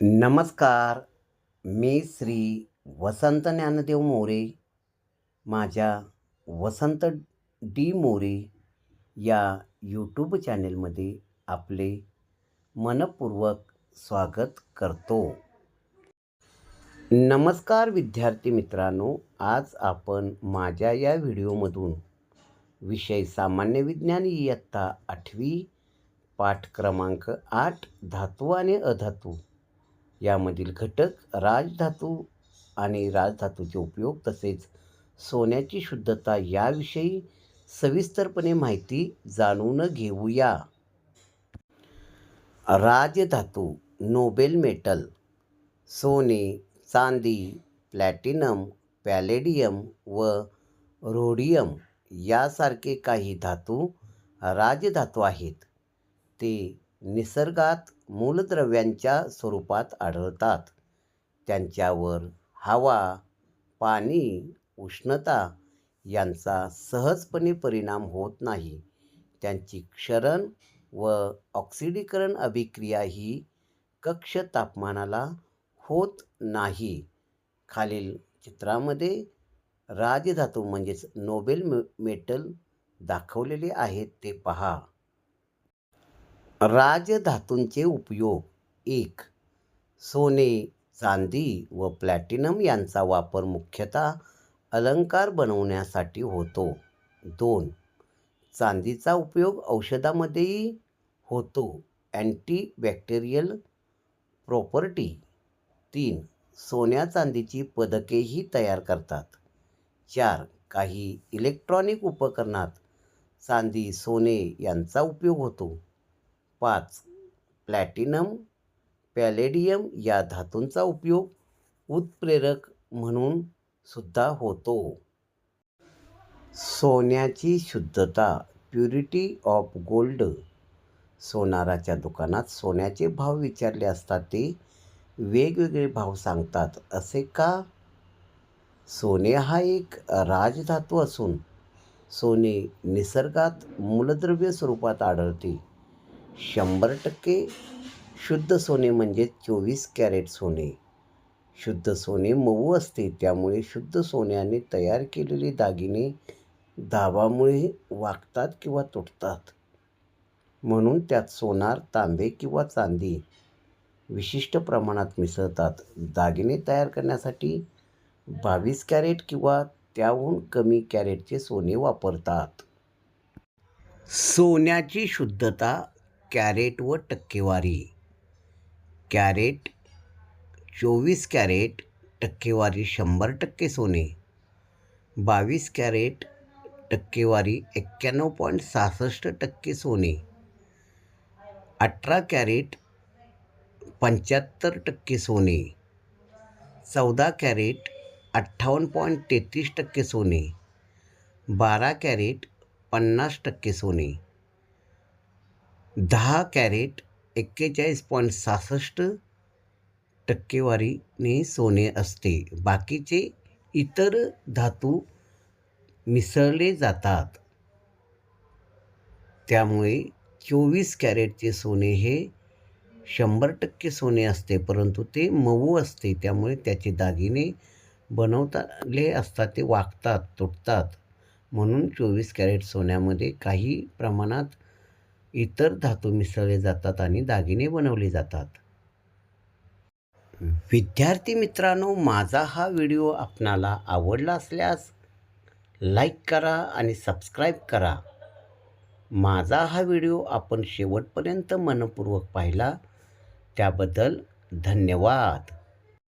नमस्कार. मी श्री वसंत ज्ञानदेव मोरे. माझ्या वसंत डी मोरे या यूट्यूब चॅनेलमध्ये आपले मनपूर्वक स्वागत करतो. नमस्कार विद्यार्थी मित्रांनो आज आपण माझ्या या व्हिडिओमधून विषय सामान्य विज्ञान इयत्ता आठवी पाठ क्रमांक आठ धातू आणि अधातू यामधील घटक राजधातू आणि राजधातूचे उपयोग तसेच सोन्याची शुद्धता याविषयी सविस्तरपणे माहिती जाणून घेऊया. राजधातू नोबेल मेटल सोने चांदी प्लॅटिनम पॅलेडियम व रोडियम यासारखे काही धातू राजधातू आहेत. ते निसर्गात मूलद्रव्यांच्या स्वरूपात आढळतात. त्यांच्यावर हवा पाणी उष्णता यांचा सहजपणे परिणाम होत नाही. त्यांची क्षरण व ऑक्सिडीकरण अभिक्रिया ही कक्ष तापमानाला होत नाही. खालील चित्रामध्ये राजधातू म्हणजेच नोबेल मे मेटल दाखवलेले आहेत ते पहा. राजधातूंचे उपयोग. एक सोने चांदी व प्लॅटिनम यांचा वापर मुख्यतः अलंकार बनवण्यासाठी होतो. दोन चांदीचा उपयोग औषधामध्येही होतो. Antibacterial property. तीन सोन्या चांदीची पदकेही तयार करतात. चार काही इलेक्ट्रॉनिक उपकरणात चांदी सोने यांचा उपयोग होतो. पाच. प्लॅटिनम पॅलेडियम या धातूंचा उपयोग उत्प्रेरक म्हणून सुद्धा होतो. सोन्याची शुद्धता प्युरिटी ऑफ गोल्ड सोनाराच्या दुकानात सोन्याचे भाव विचारले असता ते वेगवेगळे भाव सांगतात असे का? सोने हा एक राजधातू असून सोने निसर्गात मूलद्रव्य स्वरूपात आढळते. शंभर टक्के शुद्ध सोने म्हणजे चोवीस कॅरेट सोने. शुद्ध सोने मऊ असते त्यामुळे शुद्ध सोन्याने तयार केलेले दागिने दाबामुळे वागतात किंवा तुटतात. म्हणून त्यात सोनार तांबे किंवा चांदी विशिष्ट प्रमाणात मिसळतात. दागिने तयार करण्यासाठी बावीस कॅरेट किंवा त्याहून कमी कॅरेटचे सोने वापरतात. सोन्याची शुद्धता कॅरेट व टक्केवारी. कॅरेट चोवीस कॅरेट टक्केवारी शंभर टक्के सोने. बावीस कॅरेट टक्केवारी एक्क्याण्णव पॉईंट सहासष्ट टक्के सोने. अठरा कॅरेट पंच्याहत्तर टक्के सोने. चौदा कॅरेट अठ्ठावन्न पॉईंट तेहतीस टक्के सोने. बारा कॅरेट पन्नास टक्के सोने. दहा कॅरेट एक्केचाळीस पॉईंट सहासष्ट टक्केवारीने सोने असते. बाकीचे इतर धातू मिसळले जातात. त्यामुळे चोवीस कॅरेटचे सोने हे शंभर टक्के सोने असते परंतु ते मऊ असते. त्यामुळे त्याचे दागिने बनवताले असतात ते वागतात तुटतात. म्हणून चोवीस कॅरेट सोन्यामध्ये काही प्रमाणात इतर धातू मिसळले जातात आणि दागिने बनवले जातात. विद्यार्थी मित्रांनो माझा हा व्हिडिओ आपणाला आवडला असल्यास लाईक करा आणि सबस्क्राईब करा. माझा हा व्हिडिओ आपण शेवटपर्यंत मनपूर्वक पाहिला. त्याबद्दल धन्यवाद.